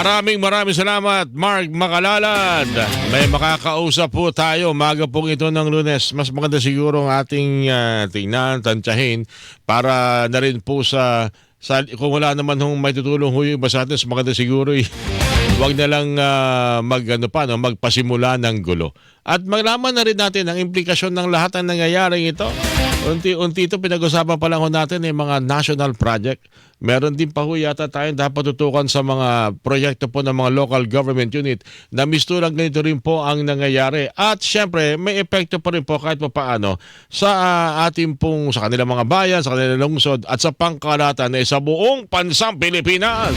Maraming maraming salamat, Mark Makalalad. May makakausap po tayo maga pong ito ng lunes. Mas maganda siguro ang ating uh, tingnan, tansyahin para na rin po sa, sa kung wala naman hong may tutulong ho iba sa atin, mas maganda siguro eh, Huwag na lang ah, mag, ano pa, no, magpasimula ng gulo. At malaman na rin natin ang implikasyon ng lahat ng nangyayaring ito. Unti-unti ito pinag-usapan pa lang natin yung mga national project. Meron din pa ho yata tayong dapat tutukan sa mga proyekto po ng mga local government unit na mistulang ganito rin po ang nangyayari. At syempre, may epekto pa rin po kahit pa paano sa ah, ating pong, sa kanilang mga bayan, sa kanilang lungsod at sa pangkalatan na sa buong pansang Pilipinas.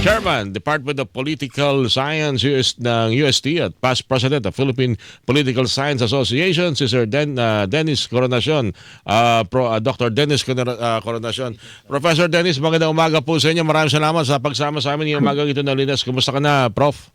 Chairman, Department of Political Science US, ng UST at past President of Philippine Political Science Association, si Sir Den, ah, Dennis Coronacion, ah, Pro, ah, Dr. Dennis Coronacion. Professor Dennis, magandang umaga po sa inyo. Maraming salamat sa pagsama sa amin ngayong umaga ito na Linas. Kumusta ka na, Prof?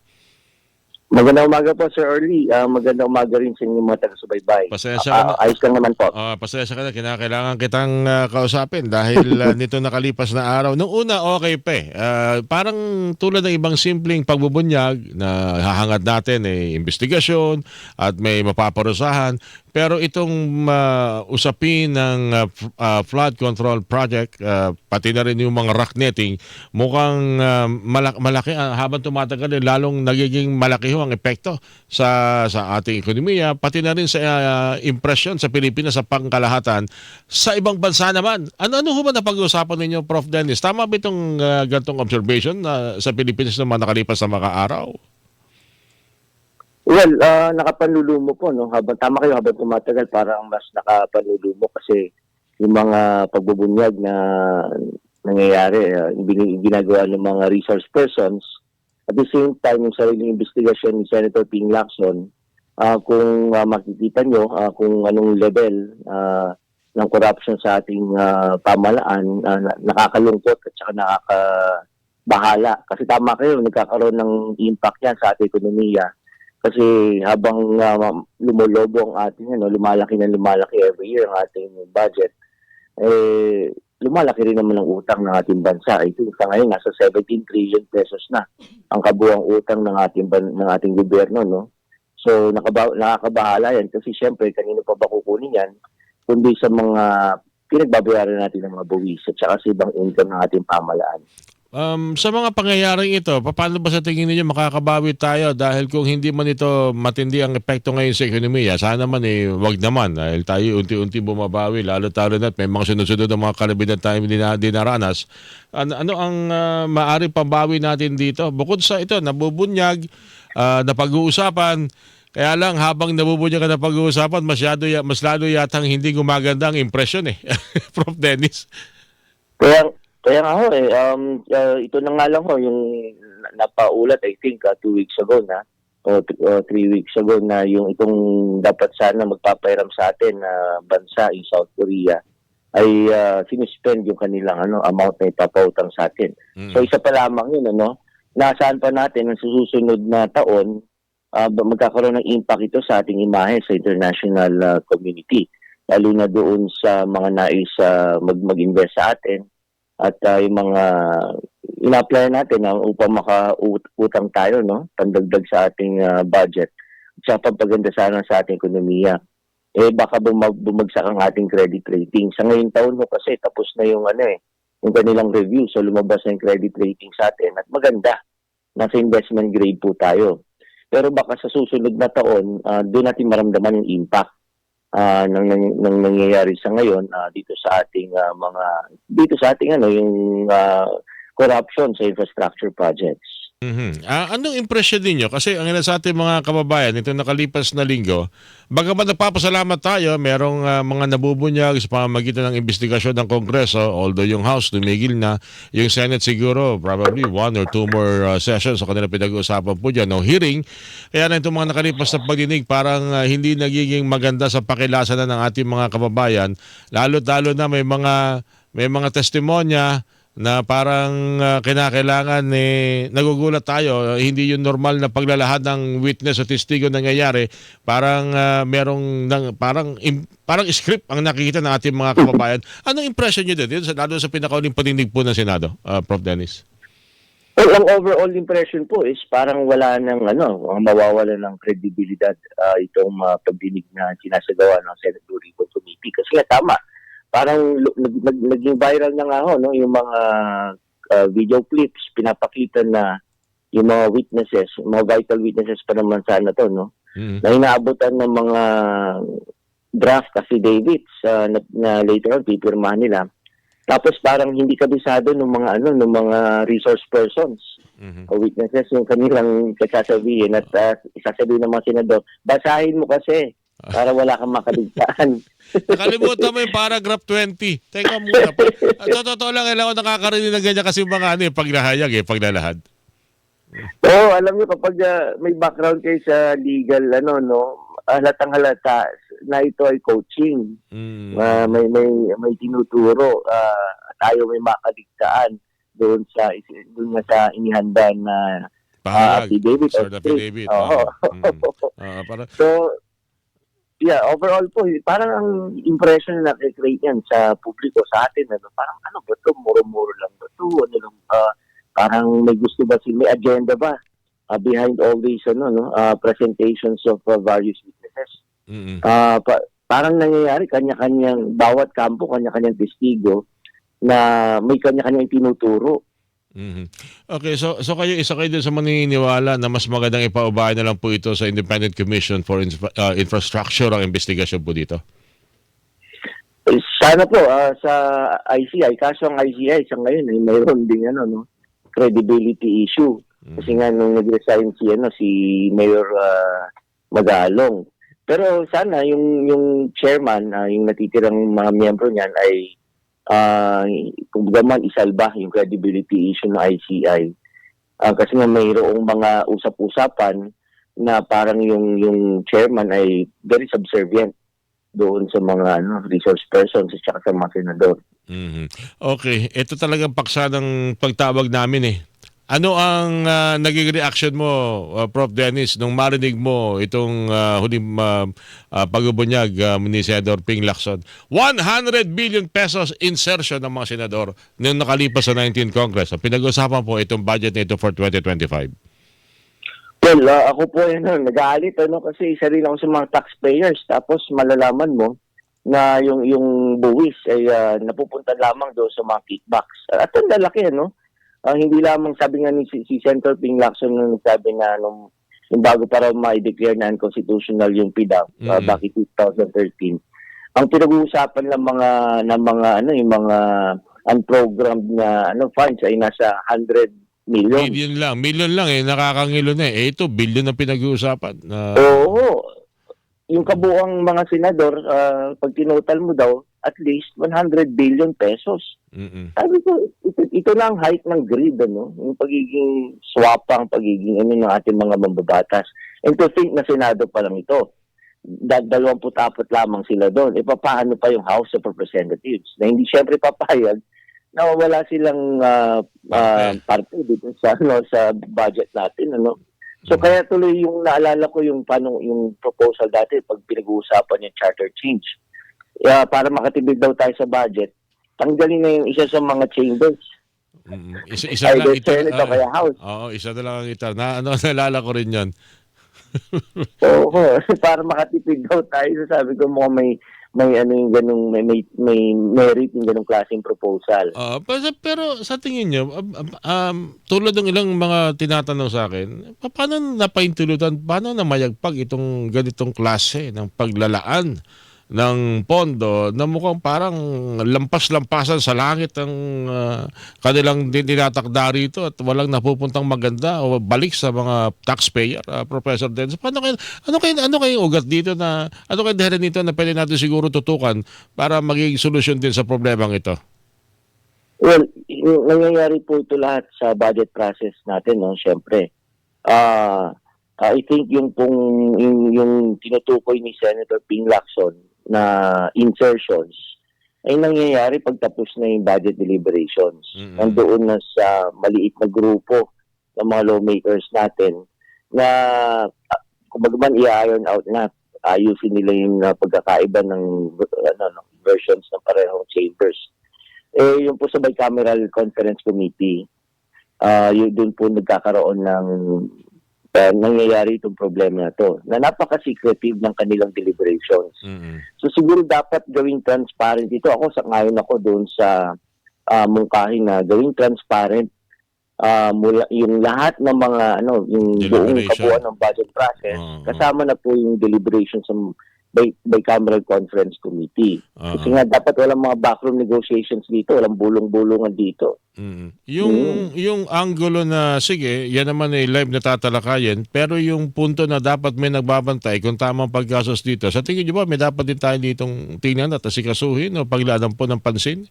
Magandang umaga po, Sir Early. Ah, magandang umaga rin sa inyong mga taga-subaybay. Pasensya Ah, ka na. ah, ayos lang naman po. Ah, pasensya ka na, kinakailangan kitang ah, kausapin dahil ah, nito nakalipas na araw. Nung una, okay pa eh. Ah, parang tulad ng ibang simpleng pagbubunyag na hahangad natin eh, investigasyon at may mapaparusahan. Pero itong ah, usapin ng ah, flood control project, ah, pati na rin yung mga rock netting, mukhang ah, malak- malaki, ah, habang tumatagal, eh, lalong nagiging malaki ang epekto sa sa ating ekonomiya, pati na rin sa ah, impresyon sa Pilipinas sa pangkalahatan. Sa ibang bansa naman, ano-ano ho ba na pag-uusapan ninyo, Prof. Dennis? Tama ba itong ah, gantong observation na sa Pilipinas naman nakalipas na mga araw? Well, ah, nakapanlulumo po, no? Habang, tama kayo, habang tumatagal, parang mas nakapanlulumo kasi yung mga pagbubunyag na nangyayari, bin- ginagawa ng mga resource persons, at the same time, yung sariling investigasyon ni Senator Ping Lacson, ah, kung ah, makikita nyo ah, kung anong level ah, ng corruption sa ating ah, pamalaan, na- nakakalungkot at saka nakakabahala. Kasi tama kayo, nagkakaroon ng impact yan sa ating ekonomiya. Kasi habang uh, lumulobo ang ating, ano, lumalaki na lumalaki every year ang ating budget, eh, lumalaki rin naman ang utang ng ating bansa. Ito sa ngayon, nasa 17 trillion pesos na ang kabuang utang ng ating, ban- ng ating gobyerno. No? So, nakaba- nakakabahala yan kasi syempre, kanino pa ba kukunin yan? Kundi sa mga pinagbabayaran natin ng mga buwis at saka sa ibang income ng ating pamalaan. Um, sa mga pangyayaring ito, paano ba sa tingin ninyo makakabawi tayo dahil kung hindi man ito matindi ang epekto ngayon sa ekonomiya, sana naman eh, wag naman dahil tayo unti-unti bumabawi, lalo talo na may mga sunod-sunod na mga kalabidad tayo dina, dinaranas. Ano, ano ang uh, maari pambawi natin dito? Bukod sa ito, nabubunyag, ah, na pag-uusapan, kaya lang habang nabubunyag ka na pag-uusapan, masyado, ya- mas lalo yatang hindi gumaganda ang impresyon eh. Prof. Dennis. Kaya kaya nga ho eh um uh, ito na nga lang ho yung na- napaulat I think uh, two weeks ago na o o three weeks ago na yung itong dapat sana magpapairam sa atin na bansa in South Korea ay uh, sinuspend yung kanilang ano amount na ipapautang sa atin. Mm. So isa pa lamang yun ano. Nasaan pa natin ang susunod na taon ba- magkakaroon ng impact ito sa ating imahe sa international ah, community lalo na doon sa mga nais ah, mag mag-invest sa atin at ah, yung mga ina-apply natin na upang makautang tayo no? Pandagdag sa ating ah, budget. Sa pagpaganda sana sa ating ekonomiya. Eh baka bumag- bumagsak ang ating credit rating. Sa ngayong taon mo kasi tapos na yung ano eh yung kanilang review. So lumabas na yung credit rating sa atin at maganda. Nasa investment grade po tayo. Pero baka sa susunod na taon ah, doon natin maramdaman yung impact ah, ng, ng, ng nangyayari sa ngayon ah, dito sa ating ah, mga dito sa ating ano yung ah, corruption sa infrastructure projects. Mhm. Ah, anong impression ninyo? Kasi ang ilan sa ating mga kababayan, ito nakalipas na linggo, bagamat nagpapasalamat tayo, merong ah, mga nabubunyag sa pamamagitan ng investigasyon ng Kongreso, although yung House tumigil na, yung Senate siguro, probably one or two more ah, sessions sa kanila pinag-uusapan po dyan, no hearing. Kaya na itong mga nakalipas na pagdinig, parang ah, hindi nagiging maganda sa pakilasa na ng ating mga kababayan, lalo-lalo na may mga may mga testimonya na parang ah, kinakailangan eh, nagugulat tayo, hindi yung normal na paglalahad ng witness o testigo nangyayari, parang ah, merong nang, parang im- parang script ang nakikita ng ating mga kababayan. Anong impression niyo? Yun sa- Lalo sa pinakauling patinig po ng Senado, ah, Prof. Dennis? Well, ang overall impression po is parang wala ng ano, mawawala ng kredibilidad ah, itong mga pagdinig na sinasagawa ng Senate Ribbon Committee. Kasi tama, parang nag, nag, naging viral na nga ho, no, yung mga ah, video clips, pinapakita na yung mga witnesses, mga vital witnesses pa naman sana to, no? Mhm. na inaabutan ng mga draft kasi Davids ah, na, na later on pipirmahan nila. Tapos parang hindi kabisado ng mga ano ng mga resource persons Mhm. o witnesses yung kanilang kasasabihin at uh, isasabihin ng mga senador, basahin mo kasi para wala kang makaligtaan. Nakalimutan mo yung paragraph 20. Teka muna. At totoo lang, ko nakakarinig ng ganyan kasi mga ano eh, paglahayag eh, paglalahad. Oo, alam niyo kapag ah, may background kayo sa legal ano no, halatang halata na ito ay coaching. Mm. Ah, may may may tinuturo ah, tayo may makaligtaan doon sa doon nga sa inihanda na ah, Pahayag. affidavit Sir affidavit. Oo. Mm. Ah, para, so yeah overall po parang ang impression na create yan sa publiko sa atin ano parang ano ba to? Muro-muro lang ba to? Ano lang ah, parang may gusto ba sila may agenda ba ah, behind all these ano no ah, presentations of ah, various witnesses? Mm Ah, pa- parang nangyayari kanya-kanyang bawat kampo kanya-kanyang testigo na may kanya-kanyang tinuturo. Mhm. Okay, so so kayo isa kayo din sa maniniwala na mas magandang ipaubayan na lang po ito sa Independent Commission for Infra- uh, Infrastructure ang investigasyon po dito. Eh, Sana po ah, sa ICI, kaso ang ICI sa ngayon ay mayroon din ano no credibility issue. Kasi nga nung nag-resign si ano si Mayor ah, Magalong. Pero sana yung yung chairman, ah, yung natitirang mga miyembro niyan ay uh, kung man isalba yung credibility issue ng ICI. Ah, kasi nga mayroong mga usap-usapan na parang yung yung chairman ay very subservient doon sa mga ano, resource persons at saka sa mga senador. Mhm. Okay, ito talagang paksa ng pagtawag namin eh. Ano ang ah, naging reaction mo, ah, Prof. Dennis, nung marinig mo itong ah, huling uh, pagbubunyag ah, ni Senador Ping Lacson? 100 billion pesos insertion ng mga senador nung nakalipas sa 19 Congress. Pinag-usapan po itong budget na ito for 2025. Well, ah, ako po yun, nag-aalit ano, kasi isa rin ako sa mga taxpayers. Tapos malalaman mo na yung yung buwis ay ah, napupunta lamang doon sa mga kickbacks. At ang lalaki, ano? Ah, hindi lamang sabi nga ni si, si Senator Ping Lacson nung sabi nga nung, nung bago para ma-declare na unconstitutional yung PDAP ah, Mhm. back in 2013. Ang pinag-uusapan ng mga ng mga ano yung mga unprogrammed na ano funds ay nasa 100 million. Million lang. Million lang eh. Nakakangilo na eh. Eh, ito, billion ang pinag-uusapan. Na Oo. Yung kabuang mga senador, ah, pag tinotal mo daw, at least 100 billion pesos. Mm-mm. Sabi ko, ito, ito na ang height ng greed, ano? Yung pagiging swapang, pagiging ano ng ating mga mambabatas. And to think na senado pa lang ito. Da- 24 lamang sila doon. E paano pa yung House of Representatives? Na hindi syempre papayag na wala silang ah, ah, parte dito sa ano sa budget natin ano So kaya tuloy yung naalala ko yung paano yung proposal dati pag pinag-uusapan yung charter change. Yeah, para makatibig daw tayo sa budget, tanggalin na yung isa sa mga chambers. Mm-mm. Isa, isa lang ito. Senate ah, kaya House. Oo, isa na lang ang ito. Na, ano, nalala ko rin yan. So, para makatipid daw tayo, so sabi ko mo may may ano yung ganung may may, may merit yung ganung klaseng proposal. Ah, pero, pero sa tingin nyo, um, um, um, tulad ng ilang mga tinatanong sa akin, pa- paano napaintulutan, paano namayagpag itong ganitong klase ng paglalaan ng pondo na mukhang parang lampas-lampasan sa langit ang ah, kanilang tinatakda rito at walang napupuntang maganda o balik sa mga taxpayer, ah, Professor Dennis. Paano kayo, ano kayo, ano kayo ugat dito na, ano kayo dahil nito na pwede natin siguro tutukan para magiging solusyon din sa problemang ito? Well, nangyayari po ito lahat sa budget process natin, no, syempre. Ah, I think yung pong yung, yung tinutukoy ni Senator Ping Lacson na insertions ay nangyayari pagtapos na yung budget deliberations. Mm-mm. Nandoon na sa maliit na grupo ng mga lawmakers natin na uh, kumbaga man i-iron out na ayusin nila yung uh, pagkakaiba ng ano, ng versions ng parehong chambers eh yung po sa bicameral conference committee ah yun doon po nagkakaroon ng ah, nangyayari itong problema na to na napaka-secretive ng kanilang deliberations. Mm-mm. So siguro dapat gawing transparent ito. Ako sa ngayon ako doon sa uh, mungkahi na gawing transparent ah, mula yung lahat ng mga ano yung buong kabuuan ng budget process oo. kasama na po yung deliberation sa bicameral conference committee. Oo. Kasi nga dapat walang mga backroom negotiations dito, walang bulong-bulungan dito. Mm. Yung yung angulo na sige, yan naman ay live na tatalakayin, pero yung punto na dapat may nagbabantay kung tamang paggasos dito. Sa tingin niyo ba may dapat din tayo ditong tingnan at asikasuhin o pagladan po ng pansin?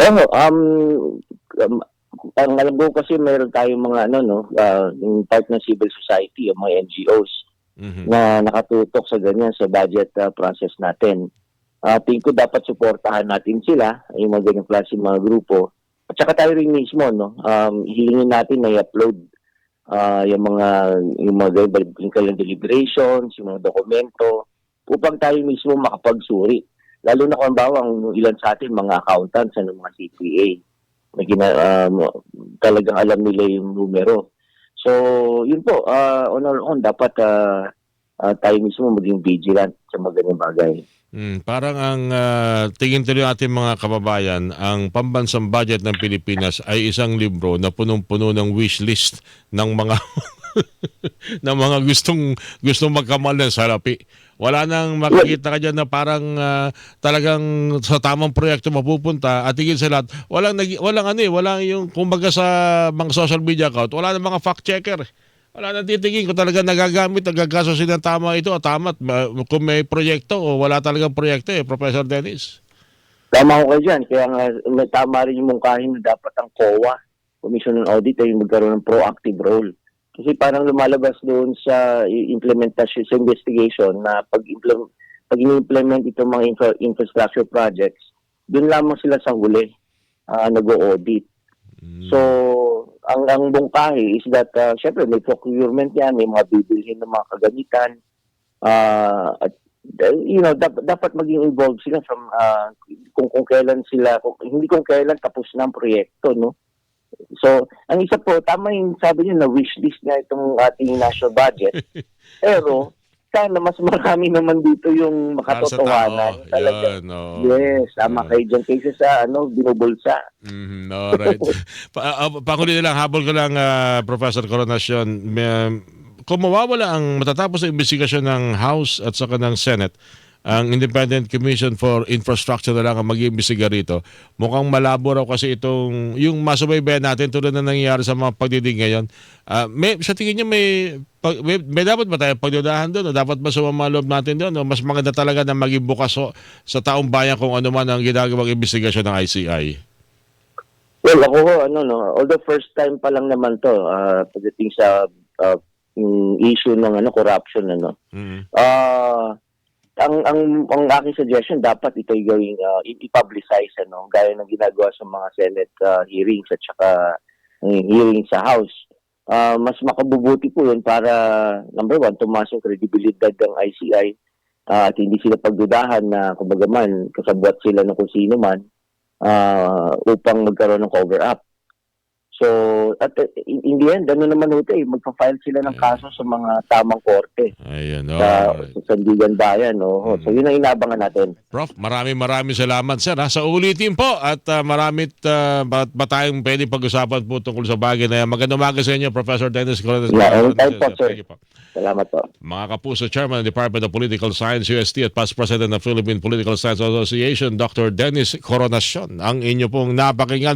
Ano, um, um, ang alam ko kasi meron tayong mga ano no, ah, yung part ng civil society, yung mga NGOs Mhm. na nakatutok sa ganyan sa budget ah, process natin. Uh, tingin ko dapat suportahan natin sila, yung mga ganyang klase mga grupo. At saka tayo rin mismo, no? Um, hilingin natin na i-upload ah, yung mga yung mga biblical deliberations, yung mga dokumento, upang tayo mismo makapagsuri. Lalo na kung bawang ilan sa atin, mga accountants, ano, mga CPA, na gina, um, talagang alam nila yung numero. So, yun po, uh, on our own, dapat ah, ah, tayo mismo maging vigilant sa mga ganyang bagay. Mm, parang ang ah, tingin tuloy ng ating mga kababayan, ang pambansang budget ng Pilipinas ay isang libro na punong-puno ng wish list ng mga ng mga gustong gustong magkamal ng salapi. Wala nang makikita ka dyan na parang ah, talagang sa tamang proyekto mapupunta at higit sa lahat, walang, nag, walang ano eh, walang yung kumbaga sa mga social media account, wala nang mga fact checker. Wala nang titingin kung talaga nagagamit, nagagasos ng tama ito o tama. Kung may proyekto o wala talagang proyekto eh, Professor Dennis. Tama ko kayo dyan. Kaya nga, tama rin yung mungkahin na dapat ang COA, Commission on Audit, ay magkaroon ng proactive role. Kasi parang lumalabas doon sa implementation, sa investigation na pag pag implement itong mga infra- infrastructure projects, doon lamang sila sa huli ah, nag-audit. Mm. So, ang ang bungkahi is that, uh, syempre, may procurement yan, may mga bibilhin ng mga kagamitan. Uh, at, uh, you know, dapat, dapat maging involved sila from, uh, kung, kung kailan sila, kung, hindi kung kailan tapos na ang proyekto, no? So, ang isa po, tama yung sabi niyo na wish list na itong ating national budget. Pero, sana mas marami naman dito yung Para sa makatotohanan. tao. Talaga. Oo. Yes, tama Oo. kayo dyan. Kaysa sa, ano, binubulsa. Mhm, alright. pa, uh, panghuli na lang, habol ko lang, ah, Professor Coronacion. May, kung mawawala ang matatapos ang investigasyon ng House at saka ng Senate, ang Independent Commission for Infrastructure na lang ang mag-iimbestiga rito. Mukhang malabo raw kasi itong, yung masubaybayan natin tulad na nangyayari sa mga pagdidig ngayon. Ah, may, sa tingin niyo may, pag- may, may dapat ba tayo pagdudahan doon? O dapat ba sumama loob natin doon? O mas maganda talaga na maging bukas o, sa taong bayan kung ano man ang ginagawang investigasyon ng ICI? Well, ako ho, ano, no, although first time pa lang naman to, ah, pagdating sa yung issue ng ano, corruption, ano. Mhm. Ah, ang, ang, ang aking suggestion, dapat ito gawing i- i-publicize, ano, gaya ng ginagawa sa mga Senate ah, hearings at saka uh, hearings sa House. Ah, mas makabubuti po yun para, number one, tumaas yung kredibilidad ng ICI ah, at hindi sila pagdudahan na, kumbaga man, kasabwat sila ng kung sino man ah, upang magkaroon ng cover-up. So, at uh, in, the end, ano naman ito eh, magpa-file sila ng kaso sa mga tamang korte Ayun, sa, alright. sa Sandigan Bayan. Oh. So, yun ang inabangan natin. Prof, maraming maraming salamat sir. Ha? Sa ulitin po at uh, maramit uh, ba, ba tayong pwede pag-usapan po tungkol sa bagay na yan. Magandang umaga sa inyo, Professor Dennis Corona. Yeah, anytime po, sir. Thank you po. Salamat po. Mga kapuso, Chairman ng Department of Political Science, UST at past President ng Philippine Political Science Association, Dr. Dennis Coronacion, ang inyo pong napakinggan.